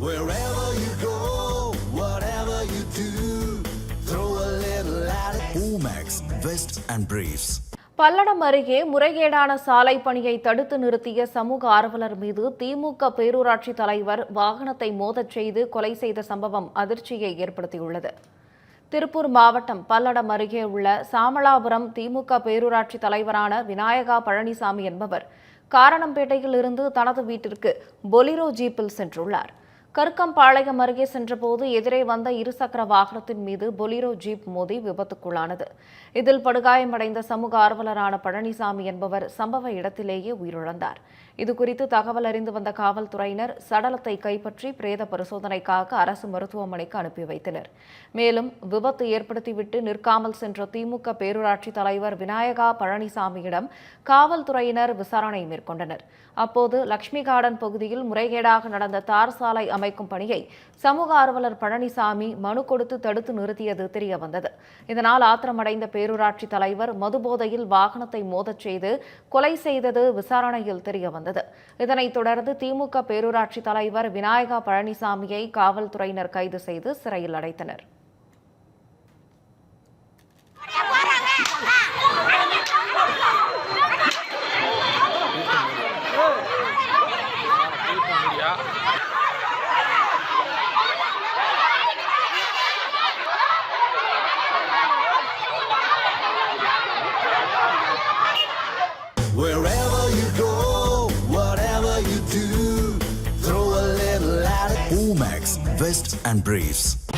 Wherever you go, whatever you do, throw a little at it. Omax, Vest and Briefs. Palladam அருகே முறைகேடான சாலை பணியை தடுத்து நிறுத்திய சமூக ஆர்வலர் மீது திமுக பேரூராட்சி தலைவர் வாகனத்தை மோதச் செய்து கொலை செய்த சம்பவம் அதிர்ச்சியை ஏற்படுத்தியுள்ளது திருப்பூர் மாவட்டம் பல்லடம் அருகே உள்ள சாமளாபுரம் திமுக பேரூராட்சி தலைவரான விநாயகா பழனிசாமி என்பவர் காரணம்பேட்டையில் இருந்து தனது வீட்டிற்கு பொலிரோ ஜீப்பில் சென்றுள்ளார் கருக்கம்பாளையம் அருகே சென்றபோது எதிரே வந்த இருசக்கர வாகனத்தின் மீது பொலிரோ ஜீப் மோதி விபத்துக்குள்ளானது. இதில் படுகாயமடைந்த சமூக ஆர்வலரான பழனிசாமி என்பவர் சம்பவ இடத்திலேயே உயிரிழந்தார். இதுகுறித்து தகவல் அறிந்து வந்த காவல்துறையினர் சடலத்தை கைப்பற்றி பிரேத பரிசோதனைக்காக அரசு மருத்துவமனைக்கு அனுப்பி வைத்தனர். மேலும் விபத்து ஏற்படுத்திவிட்டு நிற்காமல் சென்ற திமுக பேரூராட்சி தலைவர் விநாயகா பழனிசாமியிடம் காவல்துறையினர் விசாரணை மேற்கொண்டனர். அப்போது லட்சுமி கார்டன் பகுதியில் முறைகேடாக நடந்த தார் சாலை அமைக்கும் பணியை சமூக ஆர்வலர் பழனிசாமி மனு கொடுத்து தடுத்து நிறுத்தியது தெரிய வந்தது இதனால் ஆத்திரமடைந்த பேரூராட்சி தலைவர் மதுபோதையில் வாகனத்தை மோதச் செய்து கொலை செய்தது விசாரணையில் தெரிய வந்தது இதனைத் தொடர்ந்து திமுக பேரூராட்சி தலைவர் விநாயகா பழனிசாமியை காவல்துறையினர் கைது செய்து சிறையில் அடைத்தனர். Wherever you go, whatever you do, throw a little at it. Omax, Vest and Briefs.